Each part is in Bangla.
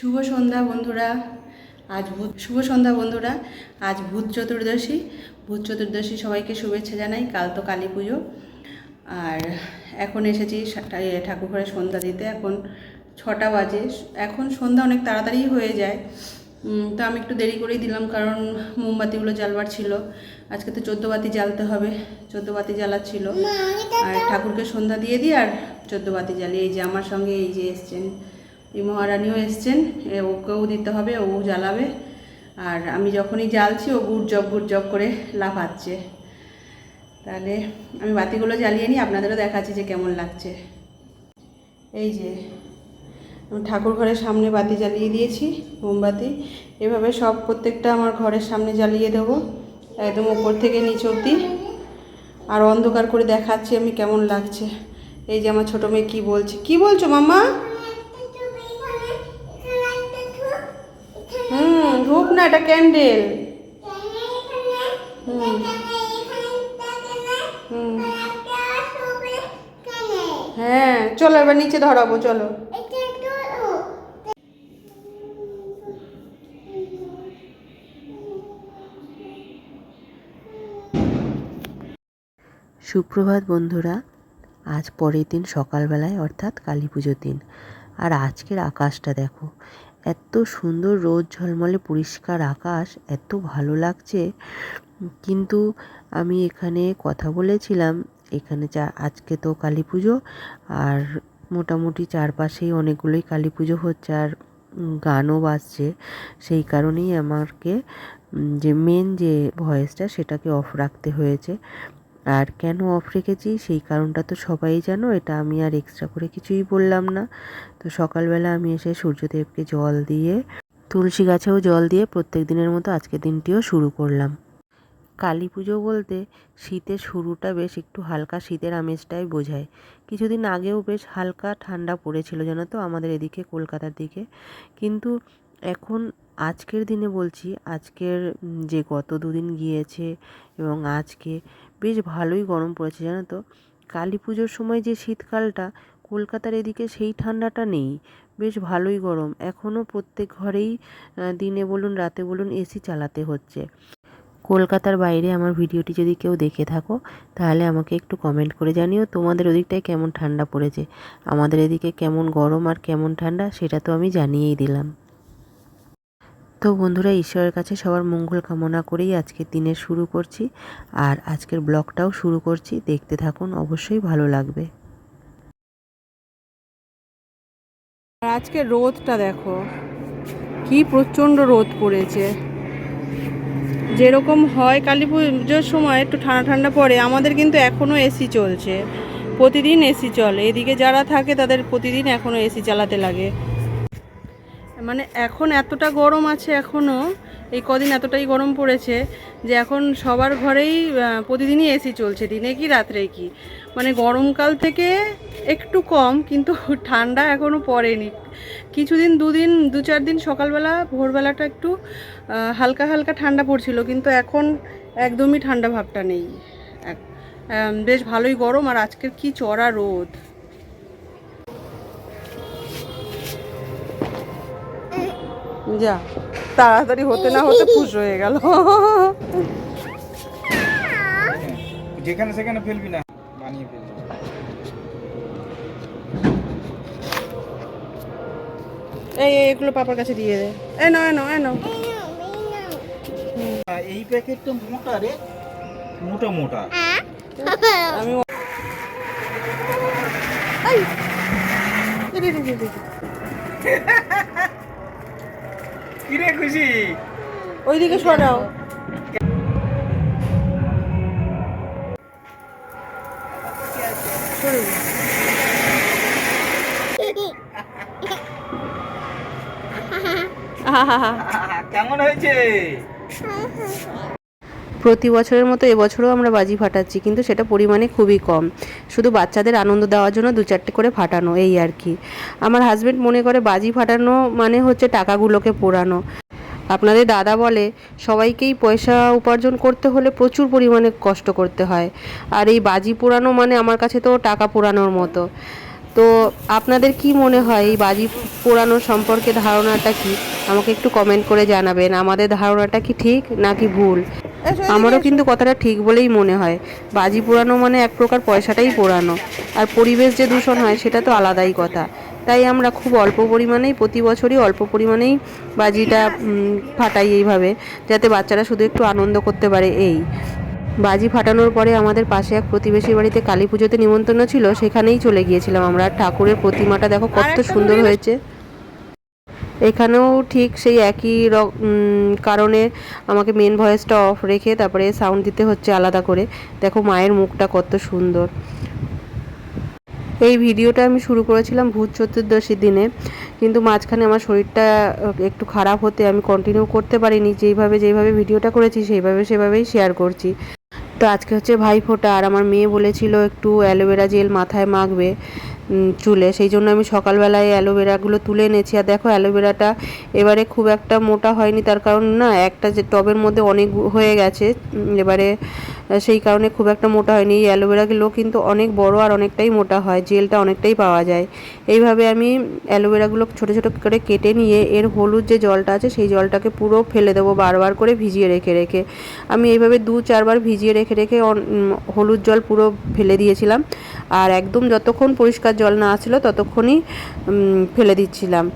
শুভ সন্ধ্যা বন্ধুরা। আজ ভূত শুভ সন্ধ্যা বন্ধুরা। আজ ভূত চতুর্দশী। ভূত চতুর্দশী সবাইকে শুভেচ্ছা জানাই। কাল তো কালী পুজো। আর এখন এসেছি ঠাকুর ঘরে সন্ধ্যা দিতে। এখন ছটা বাজে। এখন সন্ধ্যা অনেক তাড়াতাড়ি হয়ে যায়। তো আমি একটু দেরি করেই দিলাম কারণ মোমবাতিগুলো জ্বালবার ছিল। আজকে তো চোদ্দ বাতি জ্বালতে হবে। চোদ্দ বাতি জ্বালাচ্ছিল আর ঠাকুরকে সন্ধ্যা দিয়ে দিই আর চোদ্দ বাতি জ্বালিয়ে এই যে আমার সঙ্গে এই যে এসছেন এই মহারানীও এসছেন ওকেও দিতে হবে, ও জ্বালাবে। আর আমি যখনই জ্বালছি, ও গুড় জব গুড় জব করে লাফাচ্ছে। তাহলে আমি বাতিগুলো জ্বালিয়ে নিই, আপনাদেরও দেখাচ্ছি যে কেমন লাগছে। এই যে ঠাকুর ঘরের সামনে বাতি জ্বালিয়ে দিয়েছি, মোমবাতি। এভাবে সব প্রত্যেকটা আমার ঘরের সামনে জ্বালিয়ে দেবো, একদম উপর থেকে নিচ অবধি। আর অন্ধকার করে দেখাচ্ছি আমি কেমন লাগছে। এই যে আমার ছোটো মেয়ে কী বলছে, কি বলছো মাম্মা? ধূপ না এটা ক্যান্ডেল হ্যাঁ চলো এবার নিচে ধরাবো চলো। সুপ্রভাত বন্ধুরা আজ পরের দিন সকালবেলায় অর্থাৎ কালী পুজোর দিন। আর আজকের আকাশটা দেখো এত সুন্দর রোদ, ঝলমলে পরিষ্কার আকাশ, এত ভালো লাগছে। কিন্তু আমি এখানে কথা বলেছিলাম, এখানে যা আজকে তো কালী পুজো, আর মোটামুটি চারপাশেই অনেকগুলোই কালী পুজো হচ্ছে, আর গানও বাজছে। সেই কারণেই আমাকে যে মেন যে ভয়েসটা সেটাকে অফ রাখতে হয়েছে। আর কেন অফ রেখেছি? সেই কারণটা তো সবাই জানো, এটা আমি আর এক্সট্রা করে কিছুই বললাম না। তো সকালবেলা আমি এসে সূর্যদেবকে জল দিয়ে, তুলসী গাছেও জল দিয়ে প্রত্যেক দিনের মতো আজকের দিনটিও শুরু করলাম। কালী পুজো বলতে শীতের শুরুটা বেশ একটু হালকা শীতের আমেজটাই বোঝায়। কিছুদিন আগেও বেশ হালকা ঠান্ডা পড়েছিল, জানো তো, আমাদের এদিকে, কলকাতার দিকে। কিন্তু এখন আজকের দিনে বলছি, আজকের যে গত দুদিন গিয়েছে এবং আজকে বেশ ভালোই গরম পড়েছে, জানো তো। কালী পুজোর সময় যে শীতকালটা, কলকাতার এদিকে সেই ঠান্ডাটা নেই। বেশ ভালোই গরম। এখনও প্রত্যেক ঘরেই দিনে বলুন, রাতে বলুন, এসি চালাতে হচ্ছে। কলকাতার বাইরে আমার ভিডিওটি যদি কেউ দেখে থাকো, তাহলে আমাকে একটু কমেন্ট করে জানিও তোমাদের ওদিকটায় কেমন ঠান্ডা পড়েছে। আমাদের এদিকে কেমন গরম আর কেমন ঠান্ডা, সেটা তো আমি জানিয়েই দিলাম। তো বন্ধুরা, ঈশ্বরের কাছে সবার মঙ্গল কামনা করেই আজকের দিনের শুরু করছি আর আজকের ব্লগটাও শুরু করছি। দেখতে থাকুন, অবশ্যই ভালো লাগবে। আর আজকে রোদটা দেখো, কি প্রচণ্ড রোদ পড়েছে। যেরকম হয় কালী পুজোর সময় একটু ঠান্ডা ঠান্ডা পড়ে, আমাদের কিন্তু এখনও এসি চলছে। প্রতিদিন এসি চলে। এদিকে যারা থাকে তাদের প্রতিদিন এখনও এসি চালাতে লাগে। মানে এখন এতটা গরম আছে এখনও এই কদিন এতটাই গরম পড়েছে যে এখন সবার ঘরেই প্রতিদিনই এসি চলছে, দিনে কি, রাত্রে কি? মানে গরমকাল থেকে একটু কম, কিন্তু ঠান্ডা এখনও পড়েনি। কিছুদিন, দুদিন দু চার দিন সকালবেলা, ভোরবেলাটা একটু হালকা হালকা ঠান্ডা পড়ছিল, কিন্তু এখন একদমই ঠান্ডা ভাবটা নেই। বেশ ভালোই গরম, আর আজকের কি চড়া রোদ। যা তাড়াতাড়ি হতে না হতে পুষ হয়ে গেল। যেখানে সেখানে ফেলবি না বানিয়ে ফেলবি। এই এগুলো পাপার কাছে দিয়ে দে। এ নাও এ নাও এ নাও। এই প্যাকেটটা মোটা রে মোটা মোটা। আমি এই! এ দে, দে, দে, দে, দে। কি রে খুশি ওইদিকে সরাও। কেমন হয়েছে প্রতি বছরের মতো এবছরও আমরা বাজি ফাটাচ্ছি, কিন্তু সেটা পরিমাণে খুবই কম। শুধু বাচ্চাদের আনন্দ দেওয়ার জন্য দু চারটে করে ফাটানো, এই আর কি। আমার হাজবেন্ড মনে করে বাজি ফাটানো মানে হচ্ছে টাকাগুলোকে পোড়ানো। আপনাদের দাদা বলে, সবাইকেই পয়সা উপার্জন করতে হলে প্রচুর পরিমাণে কষ্ট করতে হয়। আর এই বাজি পোড়ানো মানে আমার কাছে তো টাকা পোড়ানোর মতো। তো আপনাদের কি মনে হয়, এই বাজি পোড়ানো সম্পর্কে ধারণাটা কি? আমাকে একটু কমেন্ট করে জানাবেন। আমাদের ধারণাটা কি ঠিক নাকি ভুল? আমারও কিন্তু কথাটা ঠিক বলেই মনে হয়। বাজি পোড়ানো মানে এক প্রকার পয়সাটাই পোড়ানো। আর পরিবেশ যে দূষণ হয় সেটা তো আলাদাই কথা। তাই আমরা খুব অল্প পরিমাণেই প্রতি বছরই অল্প পরিমাণেই বাজিটা ফাটাই এইভাবে যাতে বাচ্চারা শুধু একটু আনন্দ করতে পারে এই। বাজি ফাটানোর পরে আমাদের পাশে এক প্রতিবেশীর বাড়িতে কালী পুজোতে নিমন্ত্রণ ছিল সেখানেই চলে গিয়েছিলাম আমরা। ঠাকুরের প্রতিমাটা দেখো কত সুন্দর হয়েছে। এখানেও ঠিক সেই একই কারণে আমাকে মেন ভয়েসটা অফ রেখে তারপরে সাউন্ড দিতে হচ্ছে আলাদা করে। দেখো মায়ের মুখটা কত সুন্দর। এই ভিডিওটা আমি শুরু করেছিলাম ভূত চতুর্দশীর দিনে, কিন্তু মাঝখানে আমার শরীরটা একটু খারাপ হতে আমি কন্টিনিউ করতে পারিনি। যেইভাবে যেইভাবে ভিডিওটা করেছি, সেইভাবে, সেভাবেই শেয়ার করছি। তো আজকে হচ্ছে ভাইফোঁটা, আর আমার মেয়ে বলেছিল একটু অ্যালোভেরা জেল মাথায় মাখবে। চুলে। সেই জন্য আমি সকালবেলায় অ্যালোভেরাগুলো তুলে এনেছি। আর দেখো, অ্যালোভেরাটা এবারে খুব একটা মোটা হয়নি। তার কারণ না, একটা যে টবের মধ্যে অনেক হয়ে গেছে এবারে সেই কারণে খুব একটা মোটা হয়নি। এই অ্যালোভেরাগুলো কিন্তু অনেক বড় আর অনেকটাই মোটা হয়, জেলটা অনেকটাই পাওয়া যায়। এইভাবে আমি অ্যালোভেরাগুলো ছোটো ছোটো করে কেটে নিয়ে এর হলুদ যে জলটা আছে, সেই জলটাকে পুরো ফেলে দেবো বারবার করে ভিজিয়ে রেখে রেখে। আমি এইভাবে দু, চারবার ভিজিয়ে রেখে রেখে হলুদ জল পুরো ফেলে দিয়েছিলাম। আর একদম যতক্ষণ পরিষ্কার জল না আসছিল ততক্ষণই ফেলে দিচ্ছিলাম।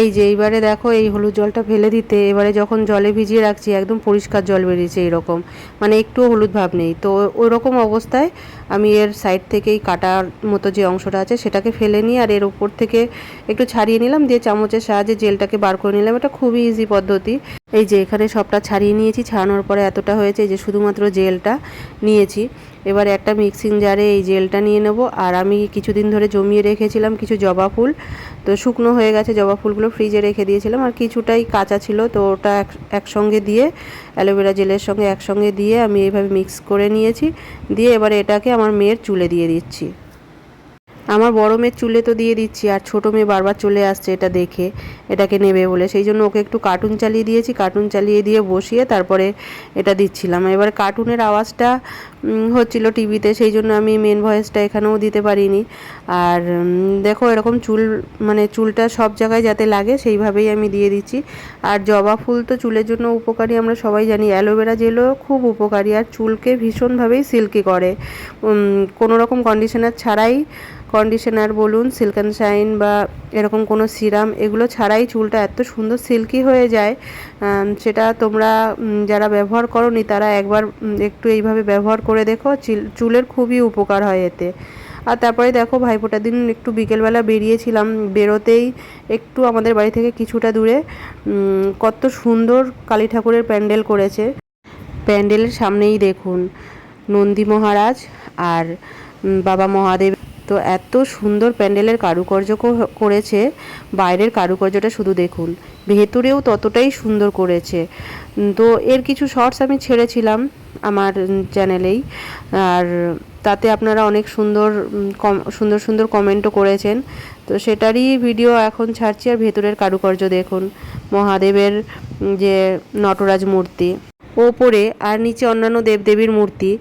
এই যে এইবারে দেখো এই হলুদ জলটা ফেলে দিতে, এবারে যখন জলে ভিজিয়ে রাখছি, একদম পরিষ্কার জল বেরিয়েছে এরকম মানে একটুও হলুদ ভাব নেই। তো ওই রকম অবস্থায় আমি এর সাইড থেকেই কাটার মতো যে অংশটা আছে, সেটাকে ফেলে নিই আর এর উপর থেকে একটু ছাড়িয়ে নিলাম, দিয়ে চামচের সাহায্যে জেলটাকে বার করে নিলাম। এটা খুবই ইজি পদ্ধতি। এই যে এখানে সবটা ছাড়িয়ে নিয়েছি, ছাড়ানোর পরে এতটা হয়েছে যে শুধুমাত্র জেলটা নিয়েছি। এবারে একটা মিক্সিং জারে এই জেলটা নিয়ে নেব। আর আমি কিছুদিন ধরে জমিয়ে রেখেছিলাম কিছু জবা ফুল। তো শুকনো হয়ে গেছে জবা ফুলগুলো ফ্রিজে রেখে দিয়েছিলাম। আর কিছুটাই কাঁচা ছিল, তো ওটা এক, একসঙ্গে দিয়ে, অ্যালোভেরা জেলের সঙ্গে একসঙ্গে দিয়ে আমি এইভাবে মিক্স করে নিয়েছি। দিয়ে এবার এটাকে আমার মেয়ের চুলে দিয়ে দিচ্ছি। আমার বড় মেয়ের চুলে তো দিয়ে দিচ্ছি, আর ছোটো মেয়ে বারবার চলে আসছে এটা দেখে, এটাকে নেবে বলে। সেই জন্য ওকে একটু কার্টুন চালিয়ে দিয়েছি কার্টুন চালিয়ে দিয়ে বসিয়ে তারপরে এটা দিচ্ছিলাম। এবার কার্টুনের আওয়াজটা হচ্ছিল টিভিতে, সেই জন্য আমি মেন ভয়েসটা এখানেও দিতে পারিনি। আর দেখো এরকম চুল মানে চুলটা সব জায়গায় যাতে লাগে, সেইভাবেই আমি দিয়ে দিচ্ছি। আর জবা ফুল তো চুলের জন্য উপকারী, আমরা সবাই জানি। অ্যালোভেরা জেলও খুব উপকারী, আর চুলকে ভীষণভাবেই সিল্কি করে। কোনো রকম কন্ডিশনার ছাড়াই কন্ডিশনার বলুন সিল্ক অ্যান্ড শাইন বা এরকম কোনো সিরাম এগুলো ছাড়াই চুলটা এত সুন্দর সিল্কি হয়ে যায়। সেটা তোমরা যারা ব্যবহার করনি তারা একবার একটু এইভাবে ব্যবহার করে দেখো, চিল- চুলের খুবই উপকার হয় এতে। আর তারপরে দেখো ভাইফোঁটার দিন একটু বিকেলবেলা বেরিয়েছিলাম, বেরোতেই একটু আমাদের বাড়ি থেকে কিছুটা দূরে কত সুন্দর কালী ঠাকুরের প্যান্ডেল করেছে। প্যান্ডেলের সামনেই দেখুন, নন্দী মহারাজ আর বাবা মহাদেব। তো এত সুন্দর প্যান্ডেলের কারুকার্য করেছে, বাইরের কারুকার্যটা শুধু দেখুন। ভেতরেও ততটাই সুন্দর করেছে। তো এর কিছু শর্টস আমি ছেড়েছিলাম আমার চ্যানেলেই। আর তাতে আপনারা অনেক সুন্দর সুন্দর সুন্দর কমেন্টও করেছেন। তো সেটারই ভিডিও এখন ছাড়ছি আর ভেতরের কারুকার্য দেখুন। মহাদেবের যে নটরাজ মূর্তি। ওপরে আর নিচে অন্যান্য দেবদেবীর মূর্তি।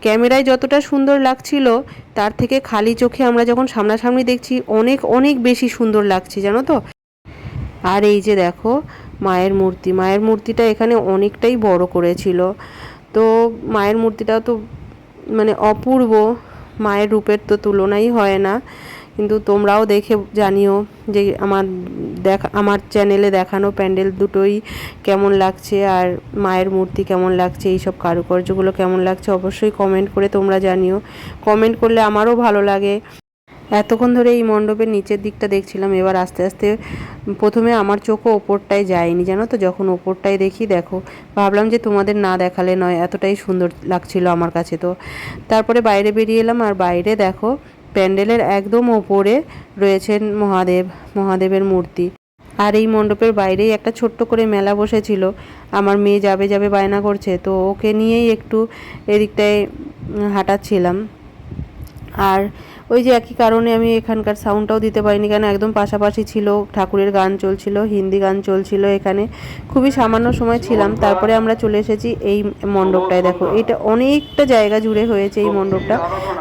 ক্যামেরায় যতটা সুন্দর লাগছিল, তার থেকে খালি চোখে আমরা যখন সামনাসামনি দেখছি, অনেক অনেক বেশি সুন্দর লাগছে, জানো তো? আর এই যে দেখো, মায়ের মূর্তি। মায়ের মূর্তিটা এখানে অনেকটাই বড় করেছিল। তো মায়ের মূর্তিটাও তো মানে অপূর্ব। মায়ের রূপের তো তুলনাই হয় না। কিন্তু তোমরাও দেখে জানিও যে আমার দেখা, আমার চ্যানেলে দেখানো প্যান্ডেল দুটোই কেমন লাগছে আর মায়ের মূর্তি কেমন লাগছে এই সব কারুকার্যগুলো কেমন লাগছে অবশ্যই কমেন্ট করে তোমরা জানিও। কমেন্ট করলে আমারও ভালো লাগে। এতক্ষণ ধরে এই মণ্ডপের নিচের দিকটা দেখছিলাম, এবার আস্তে আস্তে প্রথমে আমার চোখও ওপরটায় যায়নি, জানো তো? যখন ওপরটায় দেখি, দেখো, ভাবলাম যে তোমাদের না দেখালে নয়, এতটাই সুন্দর লাগছিল আমার কাছে তো। তারপরে বাইরে বেরিয়ে এলাম আর বাইরে দেখো প্যান্ডেলের একদম ওপরে রয়েছেন মহাদেব, মহাদেবের মূর্তি। আর এই মণ্ডপের বাইরেই একটা ছোট্ট করে মেলা বসেছিল। আমার মেয়ে যাবে যাবে বায়না করছে, তো ওকে নিয়েই একটু এদিকটায় হাঁটাচ্ছিলাম। আর ওই যে একই কারণে আমি এখানকার সাউন্ডটাও দিতে পারিনি কেন একদম পাশাপাশি ছিল ঠাকুরের গান চলছিল হিন্দি গান চলছিল এখানে। খুবই সামান্য সময় ছিলাম তারপরে আমরা চলে এসেছি এই মণ্ডপটায়। দেখো এটা অনেকটা জায়গা জুড়ে হয়েছে এই মণ্ডপটা।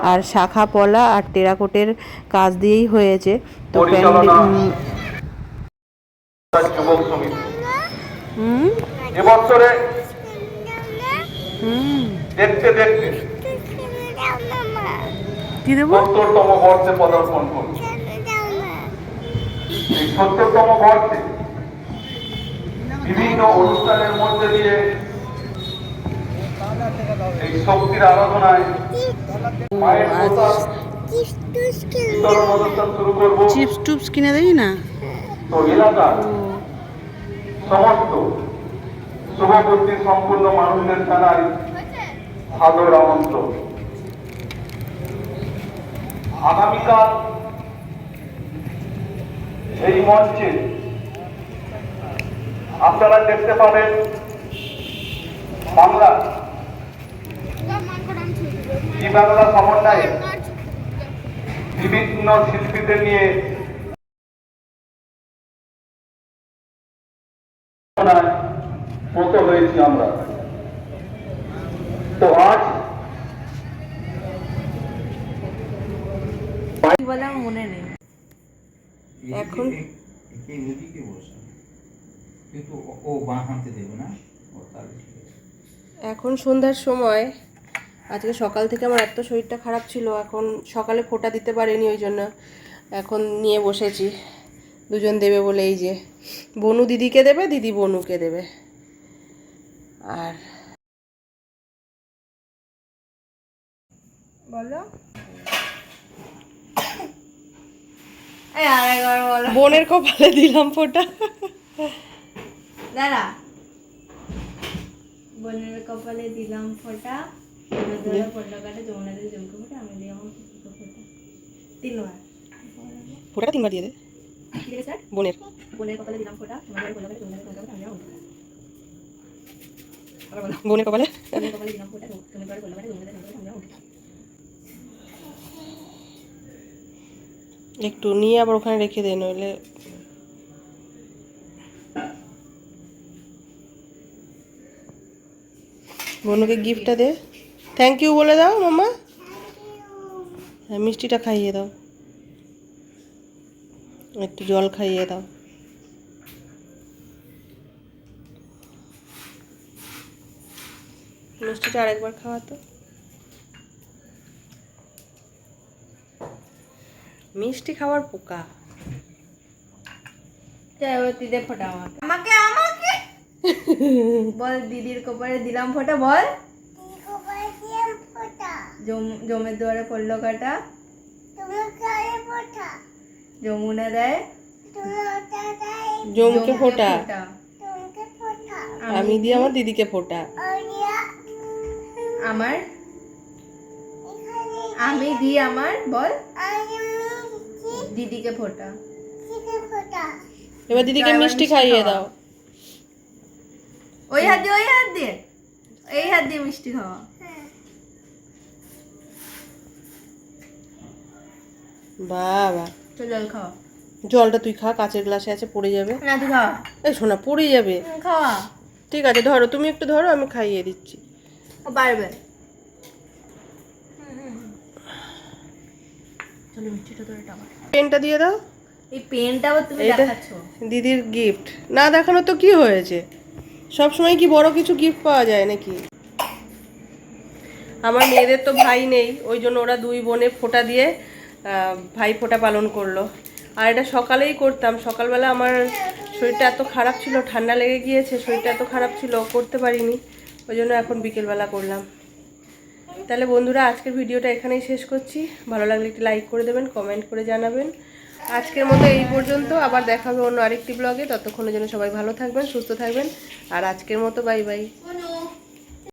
আর শাখা পলা আর টেরাকোটের কাজ দিয়েই হয়েছে। তো প্যান্ডেল এবছরে দেখতে দেখতে কি দেবো? সত্তরতম বর্ষে পদার্পণ এই সত্তরতম বর্ষে বিভিন্ন অনুষ্ঠানের মধ্যে দিয়ে এই শক্তির আরাধনায় চিপস টুপস কিনে দেই না? তো এলাকার সমস্ত শুভবুদ্ধি সম্পূর্ণ মানুষদের জানাই সাদর আমন্ত্রণ আগামীকাল এই মঞ্চে আপনারা দেখতে পাবেন বাংলা বাংলা সমন্বয়ে বিভিন্ন শিল্পীদের নিয়ে হয়েছি আমরা। তো আজ এখন এদিকে বসা। কিন্তু ও- ও বাঁ হাতে দেবে না ও তাহলে ঠিক আছে। এখন সন্ধ্যার সময়। আজকে সকাল থেকে আমার এত শরীরটা খারাপ ছিল এখন সকালে ফোঁটা দিতে পারিনি ওই জন্য এখন নিয়ে বসেছি। দুজন দেবে বলে এই যে বনু দিদিকে দেবে দিদি বনুকে দেবে। আর বলো। বোনের কপালে দিলাম ফোটা। দাঁড়া। বোনের কপালে দিলাম ফোঁটা। ফোঁটা কাটে যমুনা দিকে জমকে ফোঁটা আমি আমার তিনবার। তিনবার দিয়ে দে। আছে স্যার? বোনের। বোনের কপালে দিলাম ফোঁটা ফোঁটা ফোঁটা দিলাম ফোঁটা কপালে। বোনের কপালে দিলাম ফোঁটা তুমি করে ফোঁটা কাটে যমুনা দিকে জমকে ফোঁটা আমি দিলাম ফোঁটা একটু নিয়ে আবার ওখানে রেখে দে, নইলে বনুকে গিফটটা দে। থ্যাংক ইউ বলে দাও, মামা। হ্যাঁ মিষ্টিটা খাইয়ে দাও। একটু জল খাইয়ে দাও। মিষ্টিটা আরেকবার খাওয়াতো মিষ্টি খাওয়ার পোকা। দে ফোঁটা আমাকে। আমাকে বল দিদির কপালে দিলাম ফোঁটা বল। জম- জমের দুয়ারে পড়ল কাটা। যমুনা দেয়। জমকে ফোটা। ফোঁটা। আমি দিই আমার দিদিকে ফোটা। আমার? আমি দিই আমার? বল। দিদিকে ফোটা। এবার দিদিকে মিষ্টি খাইয়ে দাও। ওই হাত দিয়ে ওই হাত দিয়ে। এই হাত দিয়ে মিষ্টি খাওয়া। বাবা। তো জল খাওয়া। জলটা তুই খা কাঁচের গ্লাসে আছে পড়ে যাবে। না তুই খাওয়া। এই শোনা পড়ে যাবে। খাওয়া। ঠিক আছে ধরো তুমি একটু ধরো আমি খাইয়ে দিচ্ছি। ও পারবে চলো মিষ্টিটা ধরে টাকা পেনটা দিয়ে দাও। এই পেনটাও তুমি দেখাচ্ছ? দিদির গিফট না দেখানো তো কি হয়েছে? সব সময় কি বড় কিছু গিফট পাওয়া যায় নাকি? আমার মেয়েদের তো ভাই নেই ওই জন্য ওরা দুই বোনে ফোঁটা দিয়ে ভাই ফোঁটা পালন করল। আর এটা সকালেই করতাম। সকালবেলা আমার শরীরটা এত খারাপ ছিল ঠান্ডা লেগে গিয়েছে শরীরটা এত খারাপ ছিল করতে পারিনি। ওই জন্য এখন বিকেলবেলা করলাম। তাহলে বন্ধুরা, আজকের ভিডিওটা এখানেই শেষ করছি। ভালো লাগলে একটি লাইক করে দেবেন কমেন্ট করে জানাবেন। আজকের মতো এই পর্যন্ত। আবার দেখা হবে অন্য আরেকটি ব্লগে ততক্ষণের জন্য সবাই ভালো থাকবেন, সুস্থ থাকবেন। আর আজকের মতো বাই বাই